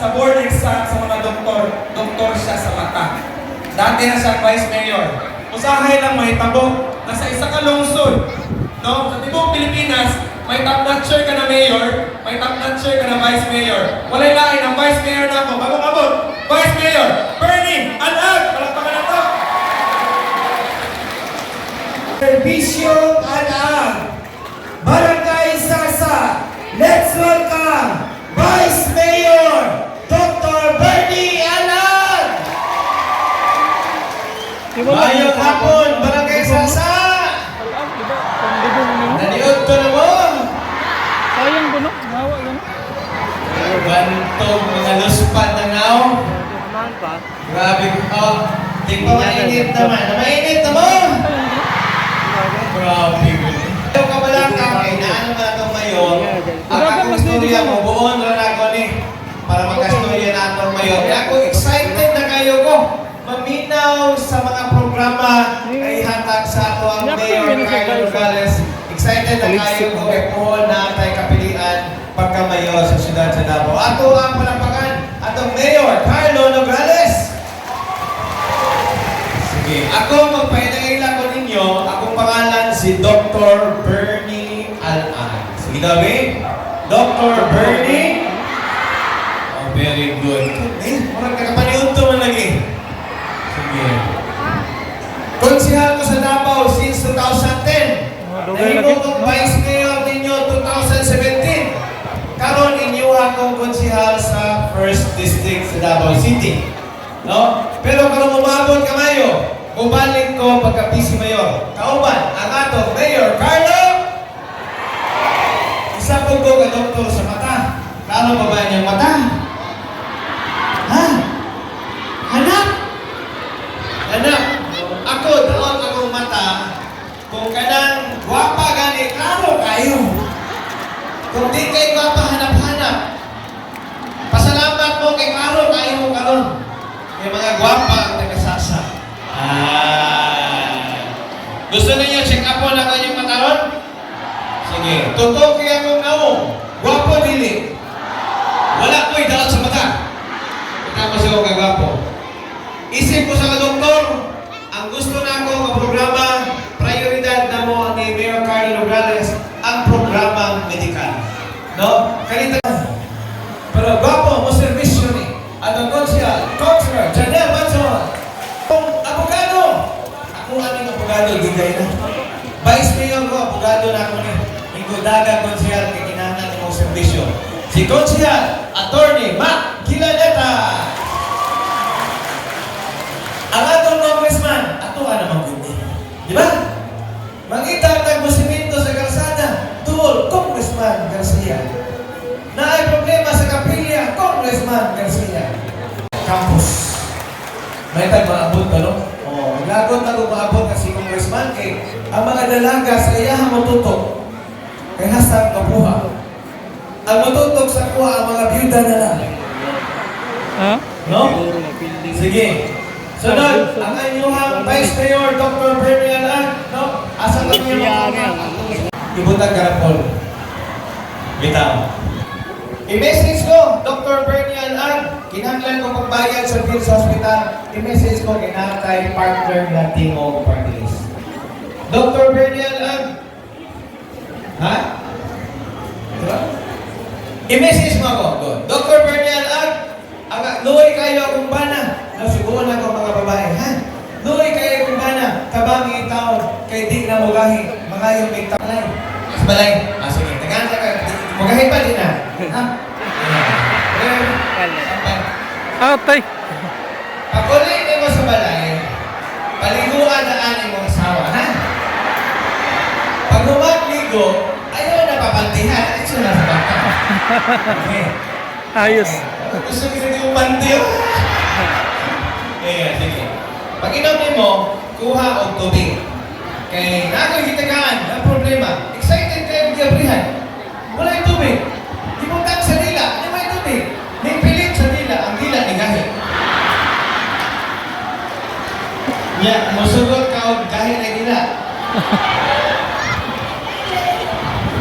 sa board exam sa mga doktor, doktor siya sa mata. Dati na siya vice mayor. Usahay lang mahitabo na sa isa ka lungsod, no? Sa tibok Pilipinas, may top notcher ka na mayor, may top notcher ka na vice mayor. Walay lain ang vice mayor na ako. Bagong abot, vice mayor, Bernie Alag! Palakpakan na to! Servisyo Alaan, Barangay Sasa, let's welcome Vice Mayor Dr. Bernie Alan! Mayong hapon, Barangay Sasa! Naniod ko na mo! Sayang ko no? Nawa no? Bantog mga luspat na now. Naman. Grabe ko. Oh, di pa mainit naman. Na mainit na mo! Grabe ko. Ito ka pala ka, kay naano na itong mayon. Ang akong istorya mo, buon rin ako ni para magkastorya na itong. Kaya ako excited na kayo ko. Maminaw sa mga Carlo Nogales. Excited na kayo ko kay Puhol na tayo kapilian pagkamayor sa siyudad sa Davao. Ato ang palapakan atong Mayor Carlo Nogales. Sige, ako magpahinangila ko ninyo, akong pangalan si Dr. Bernie Alan. Sige David, Dr. Bernie. Oh, very good. Eh, parang kakapaniod to man lagi. Sige. 2010. dugay Nahimo lagi. kong Vice Mayor ninyo 2017. Karon inyo akong konsihal sa First District sa Davao City. No? Pero karon umabot kamayo, Bumalik ko pagka PC Mayor. Kauban, ang ato Mayor Carlo! Isa po ko ka doktor sa mata. Kano ba ba niyang mata? Ha? Hanap? Hanap? Ako, doon akong mata, kung kanang gwapa gani, klaro kayo. Kung di kay gwapa, hanap-hanap. Pasalamat mo kay klaro kayo mo karon. May mga gwapa ang tagasasa. Ah. Gusto niyo check up na kanyang mataron? Sige. Totoo kaya kong naong. Gwapo dili. Wala ko'y daot sa mata. Kita mo siya kong gwapo. Isip ko sa gigay na. Vice Mayor ko, abogado na ako ni. Ikaw daga konsyal, kay kinahanglan ng servisyo. Si konsyal, Attorney Mac Gilaneta. Ang atong congressman, ato ka naman kundi. Di ba? May tag maabot ba, no? Oo. Maglagot na kung maabot kasi congressman kay ang mga dalaga sa iyahan matutok kay hasang kapuha. Ang matutok sa kuha ang mga byuda na lang. Ha? No? Sige. Sunod, ang inyong Vice Mayor, Dr. Bernie Alan, no? Asa lang yung mga Ibutang karapol. Bitaw. I-message ko, Dr. Bernie Alan, kinahanglan ko pagbayad sa bill sa hospital, i-message ko, kinahanglan partner na Timo Party List. Dr. Bernie Alan, ha? Diba? I-message mo ako. Dr. Bernie Alan, ang nuoy kayo akong bana. No, siguro na ako mga babae, ha? Nuoy kayo akong bana. Kabangi taon, kay di na mugahi. Mga yung may talay. Mas balay. Ah, sige. Tagaan ka. Mugahi pa din, ha? Ha? Ayan. Sampay. Atay. Pag ulit mo sa balay, paliguan na ani mong asawa, ha? Pag humagligo, ayaw na papantihan. Ito na sa bata. Okay. Ayos. Gusto ko hindi mo pantiyo. Eh, sige. Pag inom mo, kuha og tubig. Kay nakoy gitagaan, na problema. Excited kayo giabrihan. Wala yung tubig. Di mo Ya, musugot ka og gahi na dila.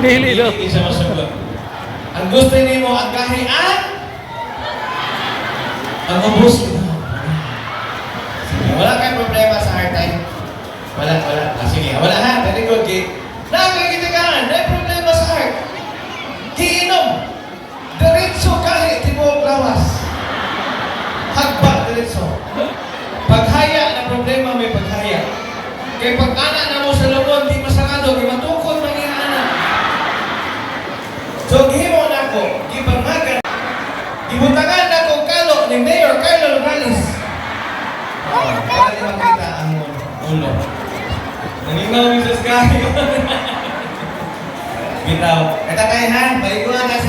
Dili do. Hindi siya masugot. Ang gusto ni mo ang gahi ang Ang ubos. Wala kayong problema sa hard time. Wala, wala. Ah, sige, wala ha. Very good, Kate. Nakakitigaan, may problema sa heart. Giinom. Diretso kahit tibuok lawas. Hagba, diretso. Paghaya na problema may paghaya. Kaya pag anak na mo sa lubon, di masarado, kaya matukod man yung anak. So, gihimo na ko, gibangagan. Gibutangan na ko kalo ni Mayor Carlo Nogales. Oh, para di makita ang ulo. Naningaw yung sa sky. Bitaw. Katatayahan, balikuhan na sinabi. Palakpakan